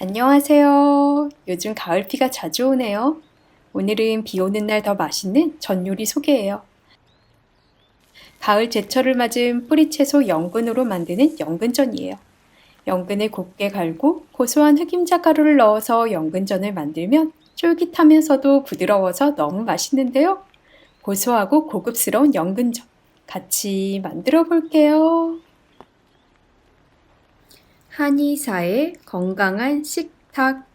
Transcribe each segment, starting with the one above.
안녕하세요. 요즘 가을비가 자주 오네요. 오늘은 비 오는 날 더 맛있는 전 요리 소개해요. 가을 제철을 맞은 뿌리채소 연근으로 만드는 연근전이에요. 연근을 곱게 갈고 고소한 흑임자 가루를 넣어서 연근전을 만들면 쫄깃하면서도 부드러워서 너무 맛있는데요. 고소하고 고급스러운 연근전 같이 만들어 볼게요. 한의사의 건강한 식탁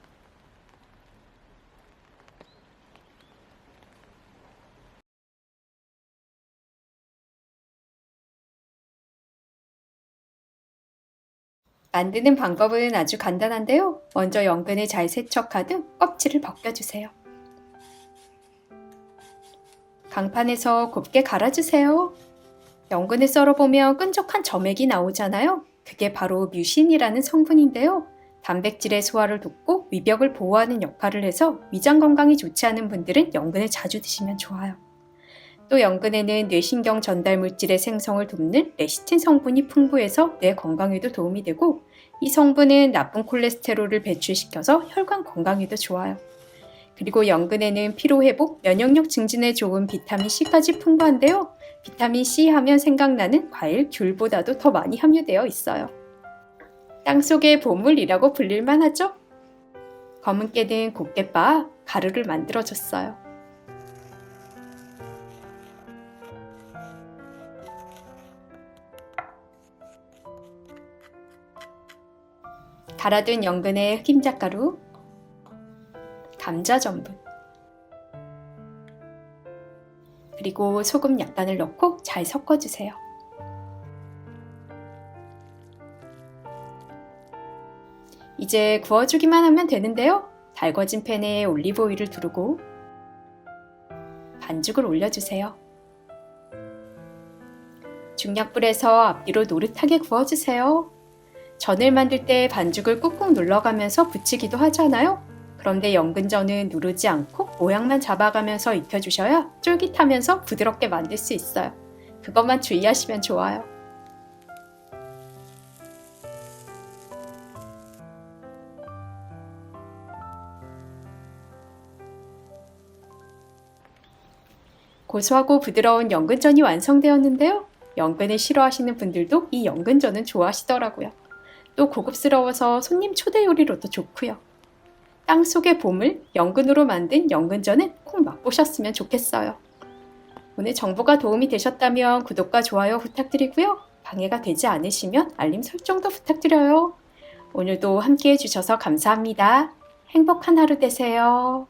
만드는 방법은 아주 간단한데요. 먼저 연근을 잘 세척하듯 껍질을 벗겨주세요. 강판에서 곱게 갈아주세요. 연근을 썰어보면 끈적한 점액이 나오잖아요. 그게 바로 뮤신이라는 성분인데요. 단백질의 소화를 돕고 위벽을 보호하는 역할을 해서 위장 건강이 좋지 않은 분들은 연근을 자주 드시면 좋아요. 또 연근에는 뇌신경 전달 물질의 생성을 돕는 레시틴 성분이 풍부해서 뇌 건강에도 도움이 되고 이 성분은 나쁜 콜레스테롤을 배출시켜서 혈관 건강에도 좋아요. 그리고 연근에는 피로 회복, 면역력 증진에 좋은 비타민 C까지 풍부한데요. 비타민 C 하면 생각나는 과일 귤보다도 더 많이 함유되어 있어요. 땅속의 보물이라고 불릴만 하죠? 검은 깨는 곱게 빻아 가루를 만들어줬어요. 갈아둔 연근에 흑임자 가루, 감자 전분, 그리고 소금 약간을 넣고 잘 섞어주세요. 이제 구워주기만 하면 되는데요. 달궈진 팬에 올리브 오일을 두르고 반죽을 올려주세요. 중약불에서 앞뒤로 노릇하게 구워주세요. 전을 만들 때 반죽을 꾹꾹 눌러가면서 붙이기도 하잖아요. 그런데 연근전은 누르지 않고 모양만 잡아가면서 익혀주셔야 쫄깃하면서 부드럽게 만들 수 있어요. 그것만 주의하시면 좋아요. 고소하고 부드러운 연근전이 완성되었는데요. 연근을 싫어하시는 분들도 이 연근전은 좋아하시더라고요. 또 고급스러워서 손님 초대 요리로도 좋고요. 땅속의 보물, 연근으로 만든 연근전은 꼭 맛보셨으면 좋겠어요. 오늘 정보가 도움이 되셨다면 구독과 좋아요 부탁드리고요. 방해가 되지 않으시면 알림 설정도 부탁드려요. 오늘도 함께 해주셔서 감사합니다. 행복한 하루 되세요.